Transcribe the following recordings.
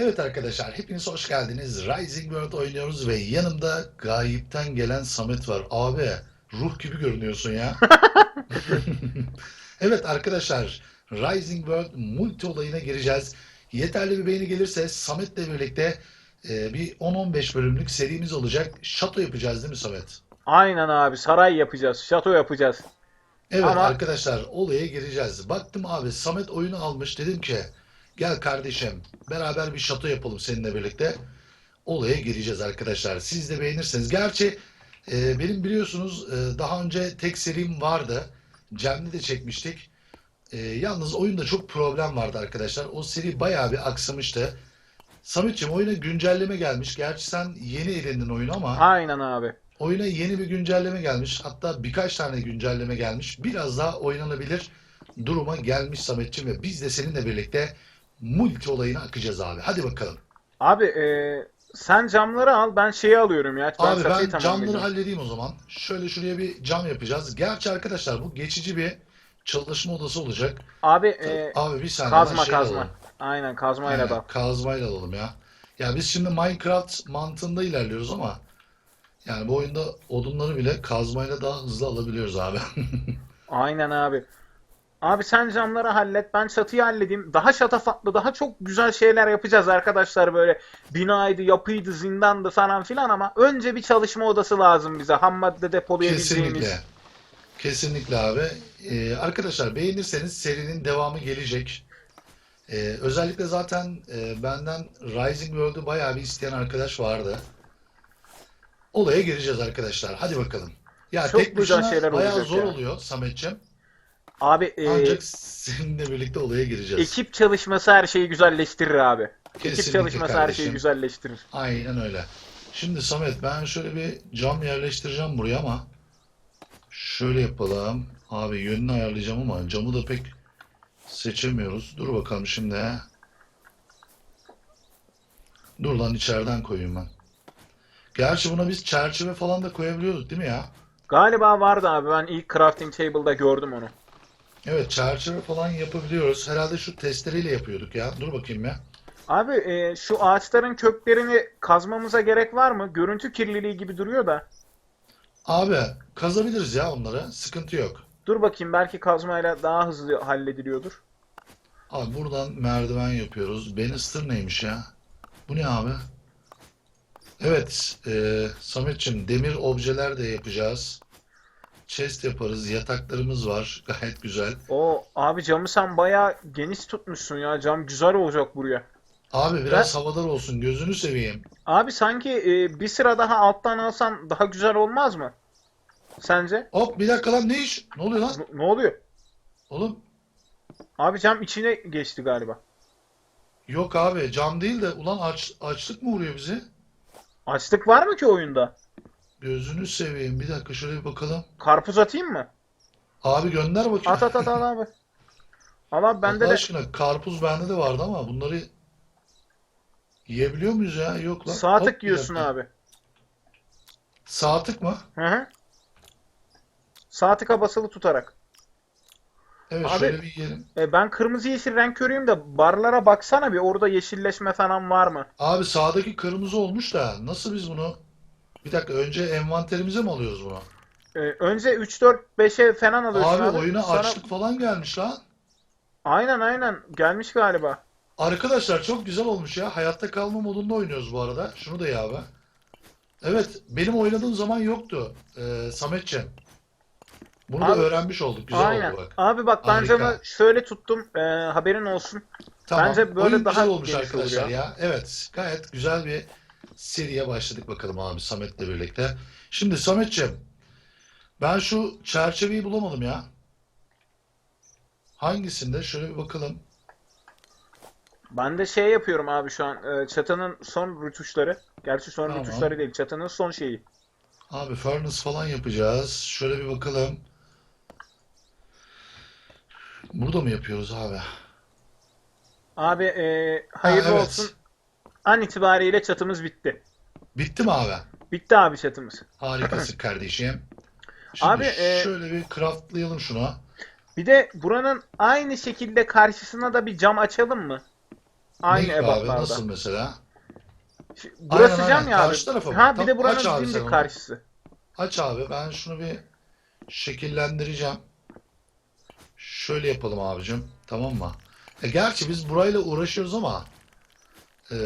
Evet arkadaşlar hepiniz hoş geldiniz. Rising World oynuyoruz ve yanımda gayipten gelen Samet var. Abi ruh gibi görünüyorsun ya. Evet arkadaşlar Rising World multi olayına gireceğiz. Yeterli bir beğeni gelirse Samet'le birlikte e, bir 10-15 bölümlük serimiz olacak. Şato yapacağız değil mi Samet? Aynen abi saray yapacağız, şato yapacağız. Evet Ama- arkadaşlar olaya gireceğiz. Baktım abi Samet oyunu almış. Dedim ki gel kardeşim beraber bir şato yapalım seninle birlikte. Olaya gireceğiz arkadaşlar. Siz de beğenirseniz. Gerçi e, benim biliyorsunuz e, daha önce tek serim vardı. Cem'de de çekmiştik. E, yalnız oyunda çok problem vardı arkadaşlar. O seri bayağı bir aksamıştı. Sametciğim oyuna güncelleme gelmiş. Gerçi sen yeni edindin oyunu ama Aynen abi. Oyuna yeni bir güncelleme gelmiş. Hatta birkaç tane güncelleme gelmiş. Biraz daha oynanabilir duruma gelmiş Sametciğim ve biz de seninle birlikte multi olayına akacağız abi. Hadi bakalım. Abi e, sen camları al, ben şeyi alıyorum ya. Ben Abi ben camları halledeyim o zaman. Şöyle şuraya bir cam yapacağız. Gerçi arkadaşlar bu geçici bir çalışma odası olacak. Abi e, Abi bir saniye kazma şey kazma. alalım. Aynen kazmayla Aynen, da. kazmayla alalım ya. Ya biz şimdi Minecraft mantığında ilerliyoruz ama yani bu oyunda odunları bile kazmayla daha hızlı alabiliyoruz abi. Aynen abi. Abi sen camları hallet, ben çatıyı halledeyim. Daha şatafatlı, daha çok güzel şeyler yapacağız arkadaşlar böyle. Binaydı, yapıydı, zindandı falan filan ama önce bir çalışma odası lazım bize. Ham madde depolayabileceğimiz. Kesinlikle. Kesinlikle abi. Ee, arkadaşlar beğenirseniz serinin devamı gelecek. Ee, özellikle zaten e, benden Rising World'u bayağı bir isteyen arkadaş vardı. Olaya gireceğiz arkadaşlar. Hadi bakalım. Ya Çok tek güzel başına şeyler bayağı olacak zor ya. oluyor Sametciğim. Abi e, Ancak seninle birlikte olaya gireceğiz. ekip çalışması her şeyi güzelleştirir abi. Ekip Kesinlikle çalışması her kardeşim. şeyi güzelleştirir. Aynen öyle. Şimdi Samet ben şöyle bir cam yerleştireceğim buraya ama şöyle yapalım. Abi yönünü ayarlayacağım ama camı da pek seçemiyoruz. Dur bakalım şimdi. Dur lan içeriden koyayım ben. Gerçi buna biz çerçeve falan da koyabiliyorduk değil mi ya? Galiba vardı abi. Ben ilk crafting table'da gördüm onu. Evet çerçeve falan yapabiliyoruz. Herhalde şu testereyle yapıyorduk ya. Dur bakayım ya. Abi e, şu ağaçların köklerini kazmamıza gerek var mı? Görüntü kirliliği gibi duruyor da. Abi kazabiliriz ya onları. Sıkıntı yok. Dur bakayım belki kazmayla daha hızlı hallediliyordur. Abi buradan merdiven yapıyoruz. Banister neymiş ya? Bu ne abi? Evet, e, Sametçim demir objeler de yapacağız. Chest yaparız. Yataklarımız var. Gayet güzel. O abi camı sen bayağı geniş tutmuşsun ya. Cam güzel olacak buraya. Abi biraz havadar olsun. Gözünü seveyim. Abi sanki e, bir sıra daha alttan alsan daha güzel olmaz mı? Sence? Hop bir dakika lan ne iş? Ne oluyor lan? N- ne oluyor? Oğlum Abi cam içine geçti galiba. yok abi cam değil de ulan aç, açlık mı vuruyor bizi? Açlık var mı ki oyunda? Gözünü seveyim. Bir dakika şöyle bir bakalım. Karpuz atayım mı? Abi gönder bakayım. At at at al abi. Abi bende Allah de aşkına karpuz bende de vardı ama bunları yiyebiliyor muyuz ya? Yok lan. sağ Hop, bir yiyorsun dakika. abi. Sağ tık mı? Hı hı. Sağ tıka basılı tutarak. Evet Abi- şöyle bir yiyelim. E, ben kırmızı yeşil renk görüyorum da barlara baksana bir orada yeşilleşme falan var mı? Abi sağdaki kırmızı olmuş da nasıl biz bunu? Bir dakika önce envanterimize mi alıyoruz bunu? E, önce 3 4 5'e falan alıyorsun Abi abi. oyuna Sonra- açlık falan gelmiş lan. Aynen aynen gelmiş galiba. Arkadaşlar çok güzel olmuş ya. Hayatta kalma modunda oynuyoruz bu arada. Şunu da ya abi. Evet benim oynadığım zaman yoktu. Ee, Sametciğim. Bunu Abi- da öğrenmiş olduk. Güzel Aynen. oldu bak. Abi bak ben Harika. camı şöyle tuttum. E, haberin olsun. Tamam. Bence böyle Oyun daha güzel olmuş arkadaşlar ya. ya. Evet, gayet güzel bir seriye başladık bakalım abi Samet'le birlikte. Şimdi Samet'ciğim, ben şu çerçeveyi bulamadım ya. Hangisinde? Şöyle bir bakalım. Ben de şey yapıyorum abi şu an. e, çatının son rütuşları. Gerçi son Tamam. rütuşları değil. Çatının son şeyi. Abi furnace falan yapacağız. Şöyle bir bakalım. Burada mı yapıyoruz abi? Abi e, hayırlı Ha, evet. olsun. An itibariyle çatımız bitti. Bitti mi abi? Bitti abi çatımız. Harikasın kardeşim. Şimdi Abi, e, şöyle bir craftlayalım şunu. Bir de buranın aynı şekilde karşısına da bir cam açalım mı? Aynı Ne abi? ebatlarda. Nasıl mesela? Şu- Burası Aynen, cam aynen. ya abi. Karşı tarafa mı? Ha bir de buranın dimdik karşısı. Aç abi ben şunu bir şekillendireceğim. Şöyle yapalım abicim. Tamam mı? E, gerçi biz burayla uğraşıyoruz ama e,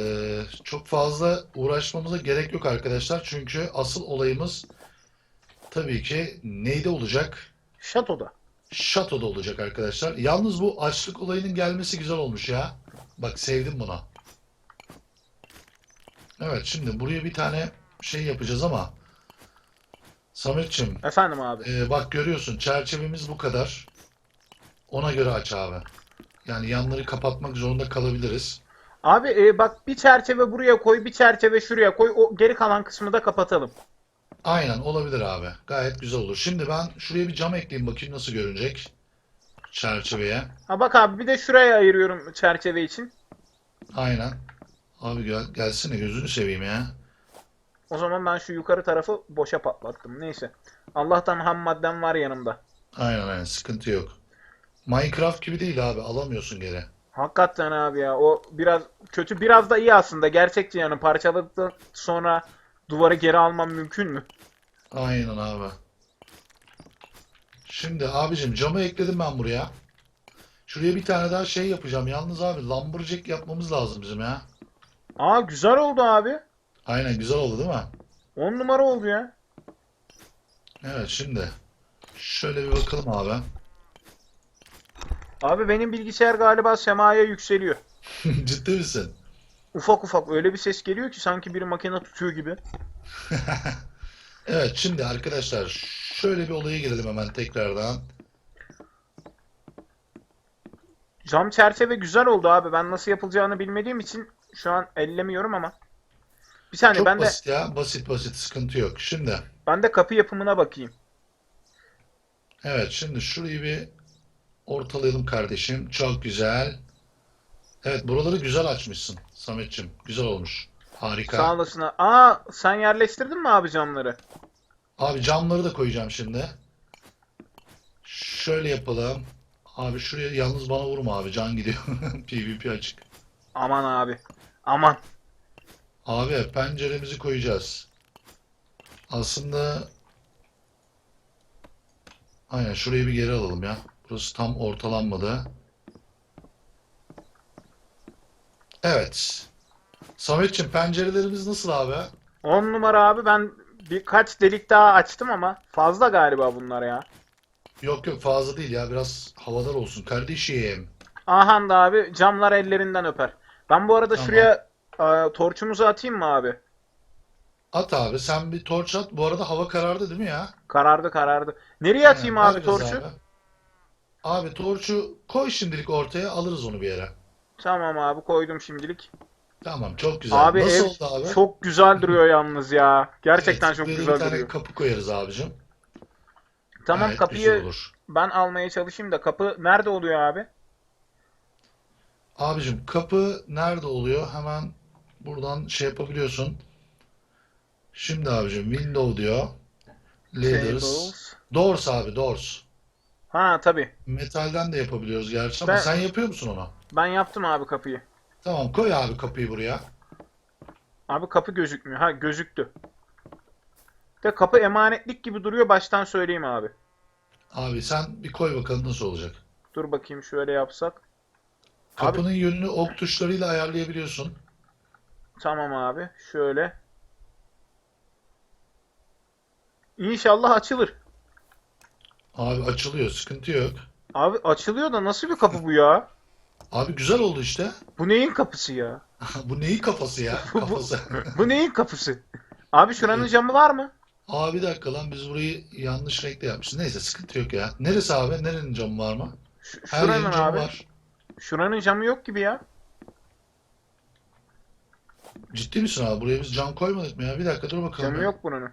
çok fazla uğraşmamıza gerek yok arkadaşlar. Çünkü asıl olayımız tabii ki neyde olacak? Şatoda. Şatoda olacak arkadaşlar. Yalnız bu açlık olayının gelmesi güzel olmuş ya. Bak sevdim bunu. Evet şimdi buraya bir tane şey yapacağız ama Sametçim Efendim abi. ee, bak görüyorsun çerçevemiz bu kadar. Ona göre aç abi. Yani yanları kapatmak zorunda kalabiliriz. Abi e, bak bir çerçeve buraya koy, bir çerçeve şuraya koy. O geri kalan kısmı da kapatalım. Aynen olabilir abi. Gayet güzel olur. Şimdi ben şuraya bir cam ekleyeyim bakayım nasıl görünecek. Çerçeveye. Ha bak abi bir de şuraya ayırıyorum çerçeve için. Aynen. Abi gel, gelsene gözünü seveyim ya. O zaman ben şu yukarı tarafı boşa patlattım. Neyse. Allah'tan ham maddem var yanımda. Aynen aynen sıkıntı yok. Minecraft gibi değil abi alamıyorsun geri. Hakikaten abi ya. O biraz kötü, biraz da iyi aslında. Gerçekçi yani parçaladıktan sonra duvarı geri almam mümkün mü? Aynen abi. Şimdi abicim camı ekledim ben buraya. Şuraya bir tane daha şey yapacağım. Yalnız abi lumberjack yapmamız lazım bizim ya. Aa güzel oldu abi. Aynen güzel oldu değil mi? 10 numara oldu ya. Evet şimdi şöyle bir bakalım abi. Abi benim bilgisayar galiba semaya yükseliyor. Ciddi misin? Ufak ufak öyle bir ses geliyor ki sanki biri makine tutuyor gibi. Evet şimdi arkadaşlar şöyle bir olaya girelim hemen tekrardan. Cam çerçeve güzel oldu abi. Ben nasıl yapılacağını bilmediğim için şu an ellemiyorum ama. Bir saniye Çok ben de basit ya. Basit basit sıkıntı yok. Şimdi ben de kapı yapımına bakayım. evet şimdi şurayı bir ortalayalım kardeşim. Çok güzel. Evet buraları güzel açmışsın Sametçim. Güzel olmuş. Harika. Sağ olasın. Aa sen yerleştirdin mi abi camları? Abi camları da koyacağım şimdi. Şöyle yapalım. Abi şuraya yalnız bana vurma abi can gidiyor. PvP açık. Aman abi. Aman. Abi penceremizi koyacağız. Aslında aynen şurayı bir geri alalım ya. Burası tam ortalanmadı. Evet. Sametçim pencerelerimiz nasıl abi? 10 numara abi ben birkaç delik daha açtım ama fazla galiba bunlar ya. Yok yok fazla değil ya biraz havadar olsun kardeşim. Ahan da abi camlar ellerinden öper. Ben bu arada Tamam. şuraya e, torçumuzu atayım mı abi? At abi sen bir torç at. Bu arada hava karardı değil mi ya? Karardı karardı. Nereye atayım Aynen, abi torçu? Abi. Abi torçu koy şimdilik ortaya alırız onu bir yere. Tamam abi koydum şimdilik. Tamam çok güzel. Abi Nasıl ev oldu abi? çok güzel duruyor yalnız ya. Gerçekten Evet, çok buraya güzel bir tane duruyor. kapı koyarız abicim. Tamam Gayet güzel kapıyı olur. ben almaya çalışayım da kapı nerede oluyor abi? Abicim kapı nerede oluyor? Hemen buradan şey yapabiliyorsun. Şimdi abicim window diyor. Tables. Doors abi doors. Ha tabii. Metalden de yapabiliyoruz gerçi ama Ben- sen yapıyor musun onu? Ben yaptım abi kapıyı. Tamam koy abi kapıyı buraya. Abi kapı gözükmüyor. Ha gözüktü. De kapı emanetlik gibi duruyor baştan söyleyeyim abi. Abi sen bir koy bakalım nasıl olacak. Dur bakayım şöyle yapsak. Kapının yönünü ok tuşlarıyla ayarlayabiliyorsun. Tamam abi. Şöyle. İnşallah açılır. Abi açılıyor sıkıntı yok. Abi açılıyor da nasıl bir kapı bu ya? Abi güzel oldu işte. Bu neyin kapısı ya? Bu neyin kafası ya? Bu- bu- Kafası. Bu neyin kapısı? Abi şuranın camı var mı? Abi bir dakika lan biz burayı yanlış renkte yapmışız. Neyse sıkıntı yok ya. Neresi abi? Nerenin camı var mı? Ş- Her şuranın camı abi. var. Şuranın camı yok gibi ya. Ciddi misin abi? Buraya biz cam koymadık mı ya? Bir dakika dur bakalım. Camı yok bunun.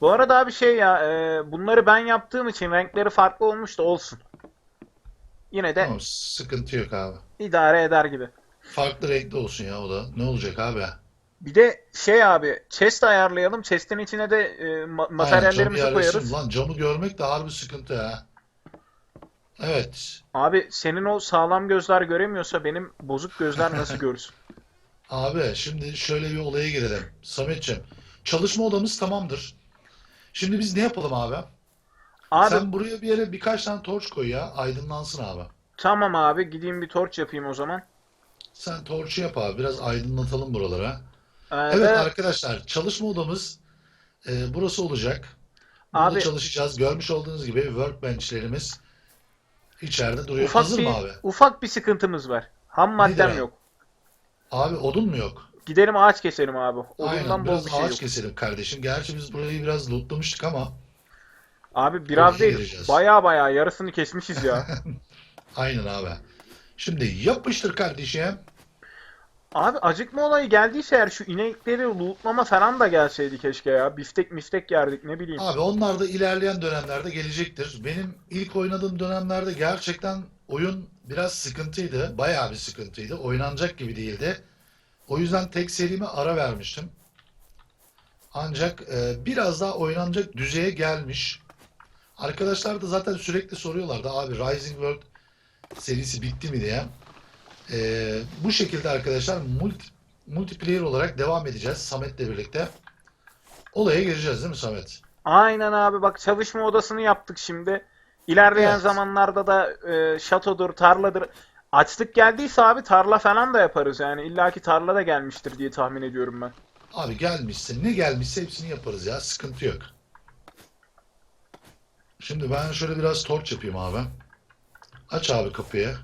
Bu arada abi şey ya, e, bunları ben yaptığım için renkleri farklı olmuş da olsun. Yine de Tamam sıkıntı yok abi. idare eder gibi. Farklı renkli olsun ya o da. Ne olacak abi? Bir de şey abi, chest ayarlayalım. Chest'in içine de e, ma- Aynen, materyallerimizi camı yerleştirelim. koyarız. Lan camı görmek de harbi sıkıntı ya. Evet. Abi senin o sağlam gözler göremiyorsa benim bozuk gözler nasıl görsün? Abi şimdi şöyle bir olaya girelim. Sametciğim, çalışma odamız tamamdır. Şimdi biz ne yapalım abi? Abi Sen buraya bir yere birkaç tane torç koy ya. Aydınlansın abi. tamam abi gideyim bir torç yapayım o zaman. Sen torçu yap abi. Biraz aydınlatalım buralara. Ee, Evet ve- arkadaşlar çalışma odamız e, burası olacak. Burada Abi- çalışacağız. Görmüş olduğunuz gibi workbenchlerimiz içeride duruyor. ufak Hazır bir mı abi? ufak bir sıkıntımız var. Ham maddem abi? yok. Abi odun mu yok? Gidelim ağaç keselim abi. Aynen Odundan bol biraz bir şey ağaç yok. keselim kardeşim. Gerçi biz burayı biraz lootlamıştık ama Abi biraz değil. gireceğiz. Baya baya yarısını kesmişiz ya. aynen abi. Şimdi yapıştır kardeşim. Abi acıkma olayı geldiyse eğer şu inekleri lootlama falan da gelseydi keşke ya. Biftek miftek yerdik ne bileyim. Abi onlar da ilerleyen dönemlerde gelecektir. Benim ilk oynadığım dönemlerde gerçekten oyun biraz sıkıntıydı. Bayağı bir sıkıntıydı. Oynanacak gibi değildi. O yüzden tek serime ara vermiştim. Ancak e, biraz daha oynanacak düzeye gelmiş. Arkadaşlar da zaten sürekli soruyorlardı abi Rising World serisi bitti mi diye. E, bu şekilde arkadaşlar multi, multiplayer olarak devam edeceğiz Samet'le birlikte. Olaya gireceğiz değil mi Samet? Aynen abi bak çalışma odasını yaptık şimdi. İlerleyen Evet. zamanlarda da e, şatodur, tarladır. Açlık geldiyse abi tarla falan da yaparız yani. illaki tarla da gelmiştir diye tahmin ediyorum ben. Abi gelmişse ne gelmişse hepsini yaparız ya. Sıkıntı yok. Şimdi ben şöyle biraz torç yapayım abi. Aç abi kapıyı.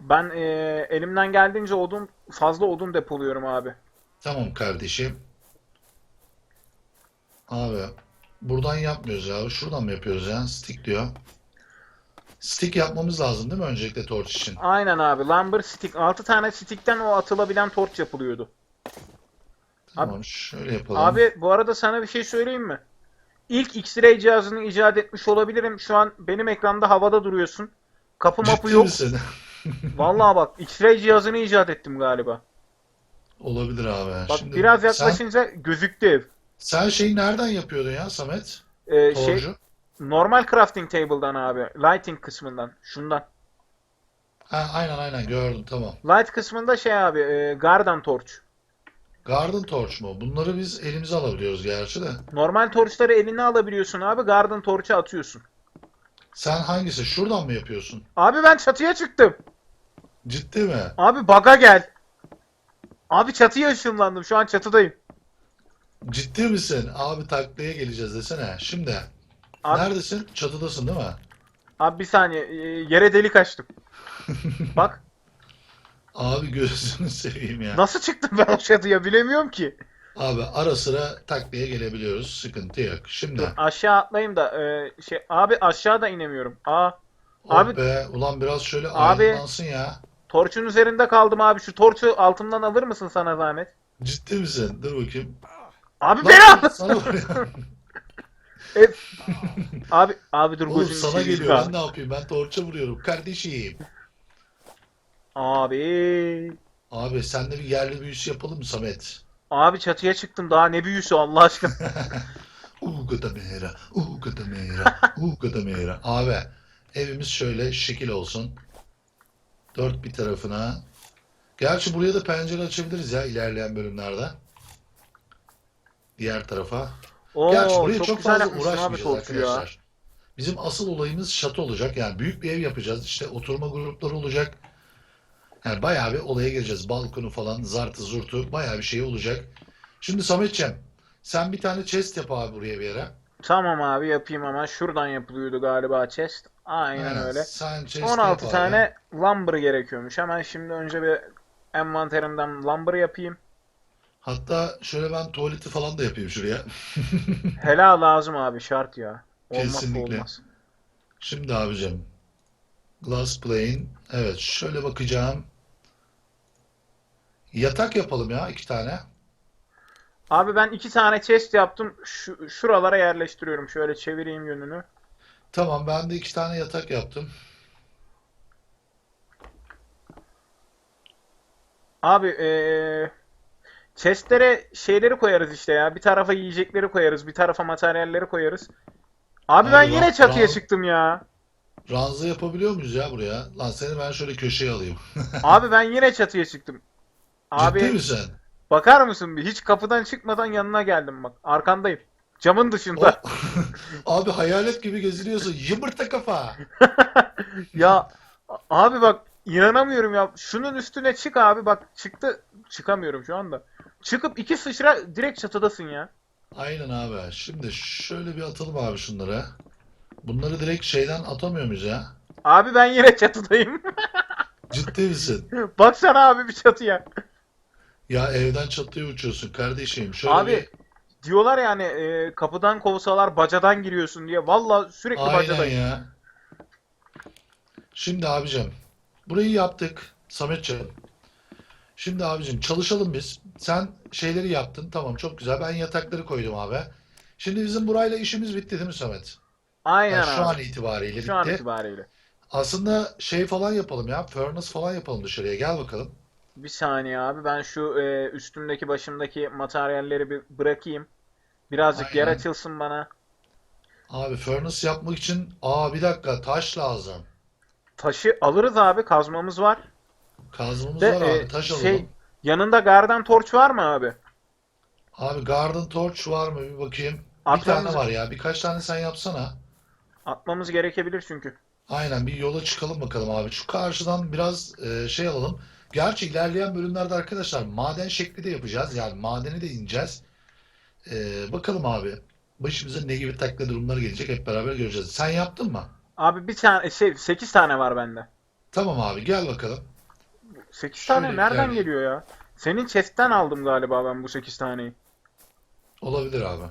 Ben e, elimden geldiğince odun fazla odun depoluyorum abi. Tamam kardeşim. Abi buradan yapmıyoruz ya. Şuradan mı yapıyoruz ya? Stick diyor. Stick yapmamız lazım değil mi öncelikle torç için? Aynen abi. Lumber stick. 6 tane stickten o atılabilen torç yapılıyordu. Tamam şöyle yapalım. Abi bu arada sana bir şey söyleyeyim mi? İlk X-ray cihazını icat etmiş olabilirim. Şu an benim ekranda havada duruyorsun. Kapı mapı Ciddi yok. misin? Vallahi bak X-ray cihazını icat ettim galiba. Olabilir abi. Bak Şimdi biraz sen, yaklaşınca gözüktü ev. sen şeyi nereden yapıyordun ya Samet? Ee, şey normal crafting table'dan abi. Lighting kısmından. Şundan. Ha, aynen aynen gördüm tamam. Light kısmında şey abi, e, garden torch. Garden torch mu? Bunları biz elimize alabiliyoruz gerçi de. Normal torçları eline alabiliyorsun abi. Garden torch'a atıyorsun. Sen hangisi? Şuradan mı yapıyorsun? Abi ben çatıya çıktım. Ciddi mi? Abi baga gel. Abi çatıya ışınlandım. Şu an çatıdayım. Ciddi misin? Abi taklaya geleceğiz desene. Şimdi. Abi, Neredesin? Çatıdasın değil mi? abi bir saniye. e, yere delik açtım. Bak. Abi gözünü seveyim ya. Nasıl çıktım ben o çatıya bilemiyorum ki. Abi ara sıra taklaya gelebiliyoruz. Sıkıntı yok. Şimdi. Dur aşağı atlayayım da e, şey abi aşağı da inemiyorum. Aa Oh abi- be. Ulan biraz şöyle Abi- aydınlansın ya. torçun üzerinde kaldım abi. Şu torçu altımdan alır mısın sana zahmet? Ciddi misin? Dur bakayım. Abi Lan beni al. sana vuruyor. Abi abi dur Oğlum gözünü sana geliyor. Ben ne yapayım? Ben torça vuruyorum. Kardeşim. Abi. Abi sen de bir yerli büyüsü yapalım mı Samet? Abi çatıya çıktım daha ne büyüsü Allah aşkına. Uga da mera, uga da mera, uga da mera. Abi evimiz şöyle şekil olsun. Dört bir tarafına. Gerçi buraya da pencere açabiliriz ya ilerleyen bölümlerde. Diğer tarafa. Gerçi Oo buraya çok çok fazla uğraşmayacağız torçu ya. arkadaşlar. Bizim asıl olayımız şato olacak. Yani büyük bir ev yapacağız. İşte oturma grupları olacak. Yani bayağı bir olaya gireceğiz. Balkonu falan, zartı zurtu bayağı bir şey olacak. Şimdi Sametciğim sen bir tane chest yap abi buraya bir yere. Tamam abi yapayım ama şuradan yapılıyordu galiba chest. Aynen Aynen, öyle. Sen chest 16 yap abi. tane lumber gerekiyormuş. Hemen şimdi önce bir envanterimden lumber yapayım. Hatta şöyle ben tuvaleti falan da yapayım şuraya. Helal lazım abi şart ya. Olmazsa Kesinlikle. olmaz. Şimdi abicim. Glass plane. Evet şöyle bakacağım. Yatak yapalım ya iki tane. Abi ben iki tane chest yaptım. Şu, şuralara yerleştiriyorum. Şöyle çevireyim yönünü. Tamam ben de iki tane yatak yaptım. Abi eee chestlere şeyleri koyarız işte ya. Bir tarafa yiyecekleri koyarız. Bir tarafa materyalleri koyarız. Abi ben yine çatıya çıktım ya. Ranza yapabiliyor muyuz ya buraya? Lan seni ben şöyle köşeye alayım. Abi ben yine çatıya çıktım. Ciddi Abi misin? bakar mısın bir? Hiç kapıdan çıkmadan yanına geldim bak. Arkandayım. Camın dışında. O- Abi hayalet gibi geziniyorsun. Yımırta kafa. Ya abi bak inanamıyorum ya. Şunun üstüne çık abi bak çıktı. Çıkamıyorum şu anda. Çıkıp iki sıçra direkt çatıdasın ya. Aynen abi. Şimdi şöyle bir atalım abi şunları. Bunları direkt şeyden atamıyor muyuz ya? Abi ben yine çatıdayım. Ciddi misin? Baksana abi bir çatıya. Ya evden çatıya uçuyorsun kardeşim. Şöyle Abi bir... diyorlar yani e, kapıdan kovsalar bacadan giriyorsun diye. Valla sürekli Aynen bacadayım. ya. Şimdi abicim. Burayı yaptık. Sametciğim. Şimdi abicim çalışalım biz. Sen şeyleri yaptın. Tamam çok güzel. Ben yatakları koydum abi. Şimdi bizim burayla işimiz bitti değil mi Samet? Aynen Yani şu abi. an itibariyle Şu an bitti. itibariyle. Aslında şey falan yapalım ya. Furnace falan yapalım dışarıya. Gel bakalım. Bir saniye abi ben şu e, üstümdeki başımdaki materyalleri bir bırakayım. Birazcık yer Aynen. açılsın bana. Abi furnace yapmak için aa bir dakika taş lazım. Taşı alırız abi kazmamız var. Kazmamız De, var abi. e, Taş şey, alalım. yanında garden torch var mı abi? Abi garden torch var mı? Bir bakayım. Bir Atmamız- tane var ya. Birkaç tane sen yapsana. Atmamız gerekebilir çünkü. Aynen bir yola çıkalım bakalım abi. Şu karşıdan biraz e, şey alalım. Gerçi ilerleyen bölümlerde arkadaşlar maden şekli de yapacağız. Yani madeni de ineceğiz. E, bakalım abi. Başımıza ne gibi takla durumları gelecek hep beraber göreceğiz. Sen yaptın mı? Abi bir tane şey 8 tane var bende. Tamam abi gel bakalım. 8 Şöyle tane nereden ilerleyelim. geliyor ya? Senin chest'ten aldım galiba ben bu 8 taneyi. Olabilir abi.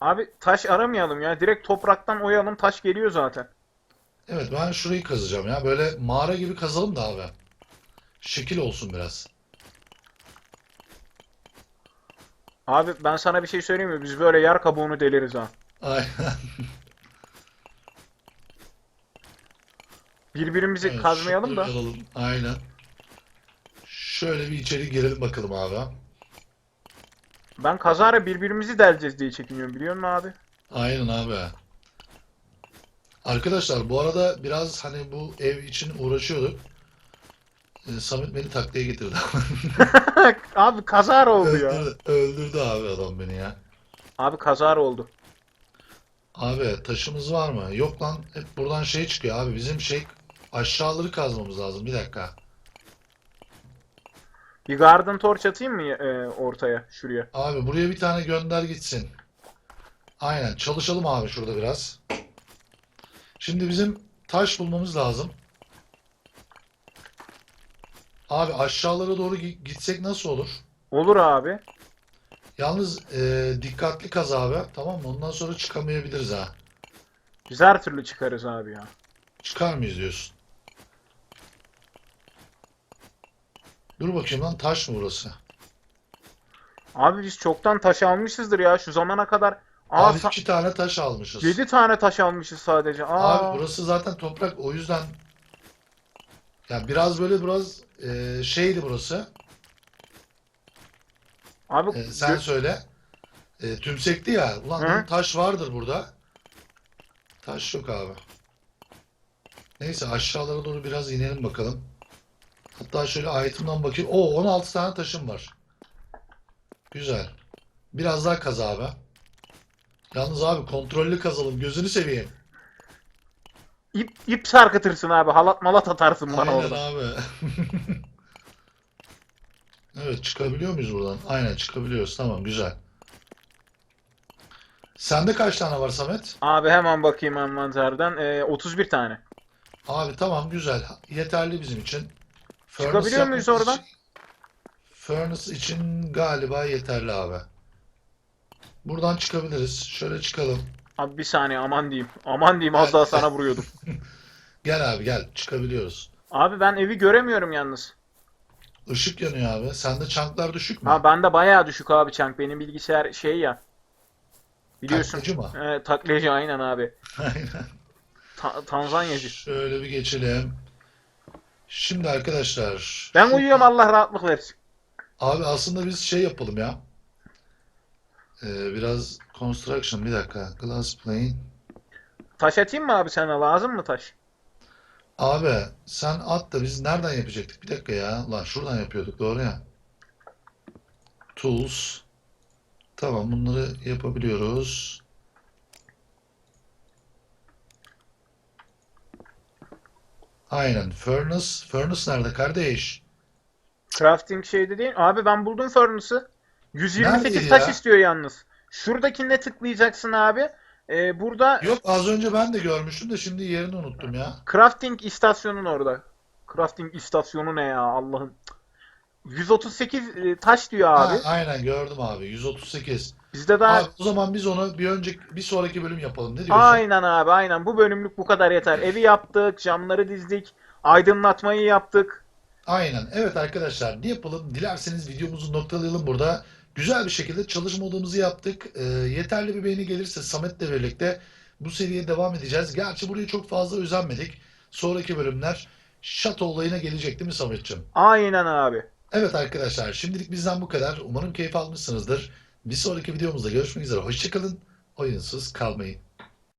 Abi taş aramayalım ya. Direkt topraktan oyalım taş geliyor zaten. Evet ben şurayı kazacağım ya. Böyle mağara gibi kazalım da abi. Şekil olsun biraz. Abi ben sana bir şey söyleyeyim mi? Biz böyle yer kabuğunu deliriz ha. Aynen. Birbirimizi Evet, kazmayalım da. alalım. Aynen. Şöyle bir içeri girelim bakalım abi. Ben kazara birbirimizi deleceğiz diye çekiniyorum biliyor musun abi? Aynen abi. Arkadaşlar bu arada biraz hani bu ev için uğraşıyorduk. Ee, Samet beni taklaya getirdi. Abi kazara oldu ya. Öldürdü, öldürdü abi adam beni ya. Abi kazara oldu. Abi taşımız var mı? Yok lan hep buradan şey çıkıyor abi. Bizim şey aşağıları kazmamız lazım. Bir dakika. Bir garden torch atayım mı e, ortaya şuraya? Abi buraya bir tane gönder gitsin. Aynen çalışalım abi şurada biraz. Şimdi bizim taş bulmamız lazım. Abi aşağılara doğru gi- gitsek nasıl olur? Olur abi. Yalnız e, dikkatli kaz abi. Tamam mı? Ondan sonra çıkamayabiliriz ha. Biz her türlü çıkarız abi ya. Çıkar mıyız diyorsun? Dur bakayım lan taş mı burası? Abi biz çoktan taş almışızdır ya şu zamana kadar. Aa Abi iki tane taş almışız. 7 tane taş almışız sadece. Aa. Abi burası zaten toprak o yüzden ya biraz böyle biraz e, şeydi burası. Abi E, sen gö- söyle. E, tümsekti ya. Ulan Hı. dedim taş vardır burada. Taş yok abi. Neyse aşağılara doğru biraz inelim bakalım. Hatta şöyle item'dan bakayım. Oo 16 tane taşım var. Güzel. Biraz daha kaz abi. Yalnız abi kontrollü kazalım. Gözünü seveyim. ip, ip sarkıtırsın abi. Halat malat atarsın bana Aynen orada. abi. Evet çıkabiliyor muyuz buradan? Aynen çıkabiliyoruz. Tamam güzel. Sende kaç tane var Samet? Abi hemen bakayım envanterden. Ee, 31 tane. Abi tamam güzel. Yeterli bizim için. Furnace Çıkabiliyor yapmak muyuz oradan? için- Furnace için galiba yeterli abi. Buradan çıkabiliriz. Şöyle çıkalım. Abi bir saniye aman diyeyim. Aman diyeyim az daha sana vuruyordum. Gel abi gel. Çıkabiliyoruz. Abi ben evi göremiyorum yalnız. Işık yanıyor abi. Sende çanklar düşük mü? Ha bende bayağı düşük abi çank. Benim bilgisayar şey ya. Biliyorsun. Taklacı mı? Ee, taklacı aynen abi. Aynen. Ta- Tanzanyacı. Şöyle bir geçelim. Şimdi arkadaşlar. Ben şu- uyuyorum Allah rahatlık versin. Abi aslında biz şey yapalım ya. Ee, biraz construction bir dakika. Glass plane. Taş atayım mı abi sana? Lazım mı taş? Abi sen at da biz nereden yapacaktık? Bir dakika ya. Lan şuradan yapıyorduk doğru ya. Tools. Tamam bunları yapabiliyoruz. Aynen. Furnace. Furnace nerede kardeş? Crafting şeyde değil. Abi ben buldum furnace'ı. 128 Neredeydi taş ya? istiyor yalnız. Şuradakine tıklayacaksın abi. Ee, burada Yok az önce ben de görmüştüm de şimdi yerini unuttum ya. crafting istasyonun orada. Crafting istasyonu ne ya Allah'ım. 138 e, taş diyor abi. Ha, aynen gördüm abi. 138. Bizde daha Abi o zaman biz onu bir önceki bir sonraki bölüm yapalım. Ne diyorsun? aynen abi aynen. Bu bölümlük bu kadar yeter. Evi yaptık, camları dizdik, aydınlatmayı yaptık. Aynen. Evet arkadaşlar ne yapalım? Dilerseniz videomuzu noktalayalım burada. Güzel bir şekilde çalışma odamızı yaptık. Ee, yeterli bir beğeni gelirse Samet'le birlikte bu seriye devam edeceğiz. Gerçi buraya çok fazla özenmedik. Sonraki bölümler şato olayına gelecek değil mi Samet'ciğim? Aynen abi. Evet arkadaşlar şimdilik bizden bu kadar. Umarım keyif almışsınızdır. Bir sonraki videomuzda görüşmek üzere. Hoşçakalın. Oyunsuz kalmayın.